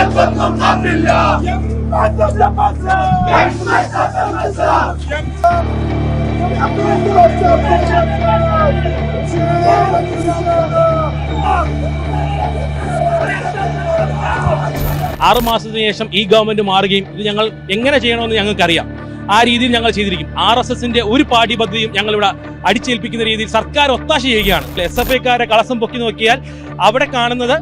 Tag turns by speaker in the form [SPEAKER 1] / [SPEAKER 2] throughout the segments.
[SPEAKER 1] ഞങ്ങൾക്കൊന്നും മാപ്പില്ല
[SPEAKER 2] ആറ് മാസത്തിന് ശേഷം ഈ ഗവൺമെന്റ് മാറുകയും ഇത് ഞങ്ങൾ എങ്ങനെ ചെയ്യണമെന്ന് ഞങ്ങൾക്കറിയാം. ആ രീതിയിൽ ഞങ്ങൾ ചെയ്തിരിക്കും. ആർ എസ് എസിന്റെ ഒരു പാഠ്യപദ്ധതിയും ഞങ്ങൾ ഇവിടെ അടിച്ചേൽപ്പിക്കുന്ന രീതിയിൽ സർക്കാർ ഒത്താശ ചെയ്യുകയാണ്. എസ് എഫ് ഐക്കാരെ കളസം പൊക്കി നോക്കിയാൽ അവിടെ കാണുന്നത്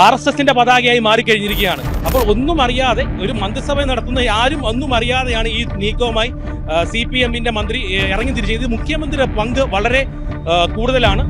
[SPEAKER 2] ആർ എസ് എസിന്റെ പതാകയായി മാറിക്കഴിഞ്ഞിരിക്കുകയാണ്. അപ്പോൾ ഒന്നും അറിയാതെ ഒരു മന്ത്രിസഭ നടത്തുന്ന ആരും ഒന്നും അറിയാതെയാണ് ഈ നീക്കവുമായി സി പി എമ്മിന്റെ മന്ത്രി ഇറങ്ങി തിരിച്ചത്. ഇത് മുഖ്യമന്ത്രിയുടെ പങ്ക് വളരെ കൂടുതലാണ്.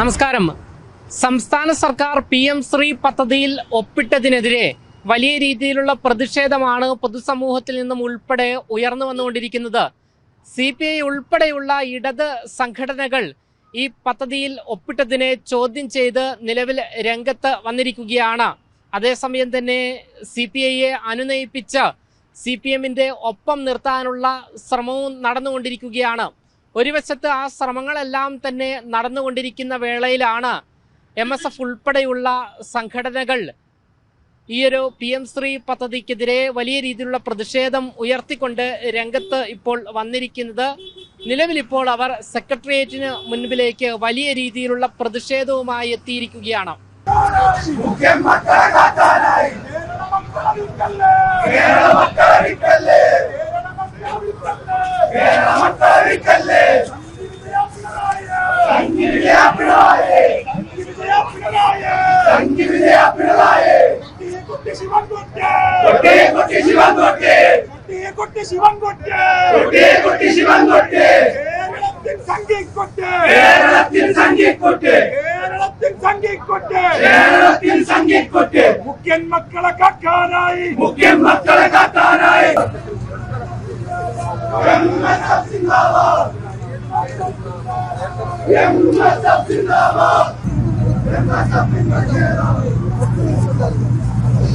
[SPEAKER 3] നമസ്കാരം. സംസ്ഥാന സർക്കാർ പി എം ശ്രീ പദ്ധതിയിൽ ഒപ്പിട്ടതിനെതിരെ വലിയ രീതിയിലുള്ള പ്രതിഷേധമാണ് പൊതുസമൂഹത്തിൽ നിന്നും ഉൾപ്പെടെ ഉയർന്നു വന്നുകൊണ്ടിരിക്കുന്നത്. സി പി ഐ ഉൾപ്പെടെയുള്ള ഇടത് സംഘടനകൾ ഈ പദ്ധതിയിൽ ഒപ്പിട്ടതിനെ ചോദ്യം ചെയ്ത് നിലവിൽ രംഗത്ത് വന്നിരിക്കുകയാണ്. അതേസമയം തന്നെ സി പി ഐയെ അനുനയിപ്പിച്ച് സി പി എമ്മിന്റെ ഒപ്പം നിർത്താനുള്ള ശ്രമവും നടന്നുകൊണ്ടിരിക്കുകയാണ്. ഒരു വശത്ത് ആ ശ്രമങ്ങളെല്ലാം തന്നെ നടന്നുകൊണ്ടിരിക്കുന്ന വേളയിലാണ് എം എസ് എഫ് ഉൾപ്പെടെയുള്ള സംഘടനകൾ ഈ ഒരു പി എം ശ്രീ പദ്ധതിക്കെതിരെ വലിയ രീതിയിലുള്ള പ്രതിഷേധം ഉയർത്തിക്കൊണ്ട് രംഗത്ത് ഇപ്പോൾ വന്നിരിക്കുന്നത്. നിലവിലിപ്പോൾ അവർ സെക്രട്ടേറിയറ്റിന് മുൻപിലേക്ക് വലിയ രീതിയിലുള്ള പ്രതിഷേധവുമായി എത്തിയിരിക്കുകയാണ്.
[SPEAKER 1] കൊട്ടേ കൊട്ടി. ശിവൻ കൊട്ടേ.
[SPEAKER 4] കൊട്ടി ശിവൻ കൊട്ടേ.
[SPEAKER 1] കൊട്ടേ കൊട്ടി ശിവൻ കൊട്ടേ.
[SPEAKER 4] കേരളത്തിൽ സംഘിക്കൊട്ടേ.
[SPEAKER 1] കേരളത്തിൽ സംഘിക്കൊട്ടേ.
[SPEAKER 4] കേരളത്തിൽ സംഘിക്കൊട്ടേ.
[SPEAKER 1] കേരളത്തിൽ സംഘിക്കൊട്ടേ.
[SPEAKER 4] മുഖ്യൻ മക്കളെ കാക്കാനായി.
[SPEAKER 1] മുഖ്യൻ മക്കളെ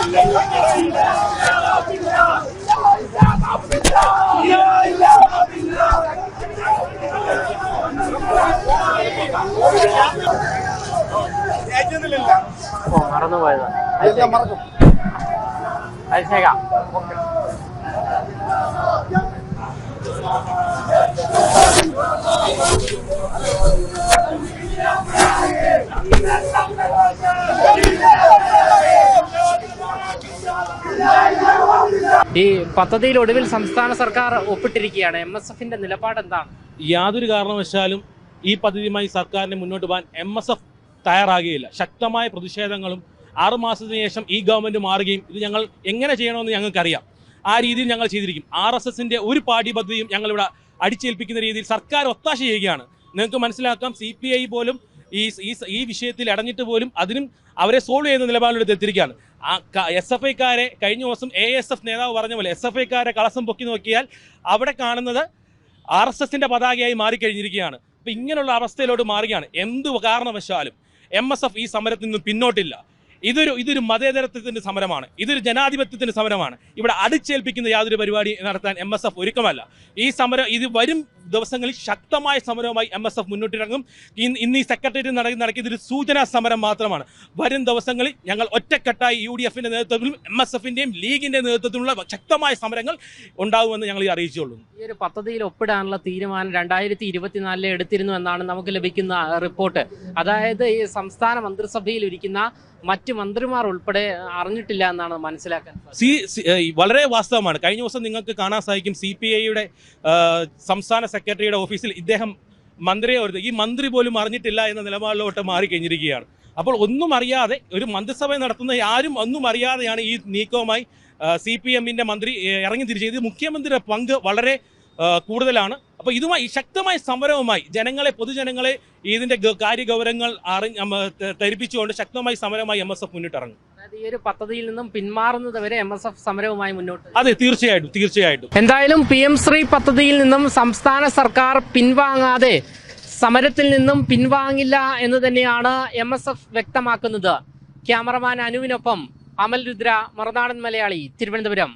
[SPEAKER 1] നിങ്ങൾക്കൊന്നും മാപ്പില്ല
[SPEAKER 3] മറന്നുപോയത് അഭിഷേകം ഈ പദ്ധതിയിൽ ഒടുവിൽ സംസ്ഥാന സർക്കാർ ഒപ്പിട്ടിരിക്കുകയാണ്. എം എസ് എഫിന്റെ നിലപാട് എന്താണ്?
[SPEAKER 2] യാതൊരു കാരണവശാലും ഈ പദ്ധതിയുമായി സർക്കാരിനെ മുന്നോട്ട് പോകാൻ എം എസ് എഫ് തയ്യാറാകുകയില്ല. ശക്തമായ പ്രതിഷേധങ്ങളും ആറു മാസത്തിന് ശേഷം ഈ ഗവൺമെന്റ് മാറുകയും ഇത് ഞങ്ങൾ എങ്ങനെ ചെയ്യണമെന്ന് ഞങ്ങൾക്കറിയാം. ആ രീതിയിൽ ഞങ്ങൾ ചെയ്തിരിക്കും. ആർ ഒരു എസിന്റെ പദ്ധതിയും ഞങ്ങളിവിടെ അടിച്ചേൽപ്പിക്കുന്ന രീതിയിൽ സർക്കാർ ഒത്താശ ചെയ്യുകയാണ്. നിങ്ങൾക്ക് മനസ്സിലാക്കാം സി പി ഐ പോലും ഈ ഈ വിഷയത്തിൽ അടഞ്ഞിട്ട് പോലും അതിനും അവരെ സോൾവ് ചെയ്യുന്ന നിലപാടിലെടുത്ത് എത്തിയിരിക്കുകയാണ്. ആ എസ് എഫ് ഐക്കാരെ കഴിഞ്ഞ ദിവസം എ എസ് എഫ് നേതാവ് പറഞ്ഞ പോലെ എസ് എഫ് ഐക്കാരെ കളസം പൊക്കി നോക്കിയാൽ അവിടെ കാണുന്നത് ആർ എസ് എസിന്റെ പതാകയായി മാറിക്കഴിഞ്ഞിരിക്കുകയാണ്. അപ്പോൾ ഇങ്ങനെയുള്ള അവസ്ഥയിലോട്ട് മാറുകയാണ്. എന്ത് കാരണവശാലും എം എസ് എഫ് ഈ സമരത്തിൽ നിന്ന് പിന്നോട്ടില്ല. ഇതൊരു ഇതൊരു മതേതരത്വത്തിന്റെ സമരമാണ്. ഇതൊരു ജനാധിപത്യത്തിന്റെ സമരമാണ്. ഇവിടെ അടിച്ചേൽപ്പിക്കുന്ന യാതൊരു പരിപാടി നടത്താൻ എം എസ് എഫ് ഒരുക്കമല്ല. ഈ സമരം ഇത് വരും ദിവസങ്ങളിൽ ശക്തമായ സമരവുമായി എം എസ് എഫ് മുന്നോട്ടിറങ്ങും. ഇന്ന് ഈ സെക്രട്ടേറിയറ്റ് നടക്കി ഇതൊരു സൂചനാ സമരം മാത്രമാണ്. വരും ദിവസങ്ങളിൽ ഞങ്ങൾ ഒറ്റക്കെട്ടായി യു ഡി എഫിന്റെ നേതൃത്വത്തിലും എം എസ് എഫിന്റെയും ലീഗിന്റെ നേതൃത്വത്തിലുള്ള ശക്തമായ സമരങ്ങൾ ഉണ്ടാകുമെന്ന് ഞങ്ങൾ ഈ അറിയിച്ചുകൊള്ളുന്നു
[SPEAKER 3] ഈ ഒരു പദ്ധതിയിൽ ഒപ്പിടാനുള്ള തീരുമാനം രണ്ടായിരത്തി ഇരുപത്തിനാലിലെ എടുത്തിരുന്നു എന്നാണ് നമുക്ക് ലഭിക്കുന്ന റിപ്പോർട്ട്. അതായത് ഈ സംസ്ഥാന മന്ത്രിസഭയിൽ ഇരിക്കുന്ന മറ്റ് മന്ത്രിമാർ ഉൾപ്പെടെ അറിഞ്ഞിട്ടില്ല എന്നാണ് മനസ്സിലാക്കാൻ.
[SPEAKER 2] സി വളരെ വാസ്തവമാണ്. കഴിഞ്ഞ ദിവസം നിങ്ങൾക്ക് കാണാൻ സാധിക്കും സി പി ഐയുടെ സംസ്ഥാന സെക്രട്ടറിയുടെ ഓഫീസിൽ ഇദ്ദേഹം മന്ത്രിയെ ഒരു ഈ മന്ത്രി പോലും അറിഞ്ഞിട്ടില്ല എന്ന നിലപാടിലോട്ട് മാറിക്കഴിഞ്ഞിരിക്കുകയാണ്. അപ്പോൾ ഒന്നും അറിയാതെ ഒരു മന്ത്രിസഭ നടത്തുന്ന ആരും ഒന്നും അറിയാതെയാണ് ഈ നീക്കവുമായി സി പി എമ്മിന്റെ മന്ത്രി ഇറങ്ങി തിരിച്ചത്. മുഖ്യമന്ത്രിയുടെ പങ്ക് വളരെ കൂടുതലാണ്. അപ്പോൾ ഇതുമായി ശക്തമായ സമരവുമായി ജനങ്ങളെ പൊതുജനങ്ങളെ ഇതിന്റെ കാര്യഗൗരവങ്ങൾ അറിഞ്ഞ് ധരിപ്പിച്ചുകൊണ്ട് ശക്തമായ സമരവുമായി എം എസ് എഫ് മുന്നിട്ടിറങ്ങും.
[SPEAKER 3] അതായത് ഈ ഒരു പദ്ധതിയിൽ നിന്നും പിന്മാറുന്നത് വരെ എം എസ് എഫ് സമരവുമായി മുന്നോട്ട്
[SPEAKER 2] അതെ തീർച്ചയായിട്ടും തീർച്ചയായിട്ടും.
[SPEAKER 3] എന്തായാലും പി എം ശ്രീ പദ്ധതിയിൽ നിന്നും സംസ്ഥാന സർക്കാർ പിൻവാങ്ങാതെ സമരത്തിൽ നിന്നും പിൻവാങ്ങില്ല എന്ന് തന്നെയാണ് എം എസ് എഫ് വ്യക്തമാക്കുന്നത്. ക്യാമറമാൻ അനുവിനൊപ്പം അമൽ രുദ്ര മറുനാടൻ മലയാളി തിരുവനന്തപുരം.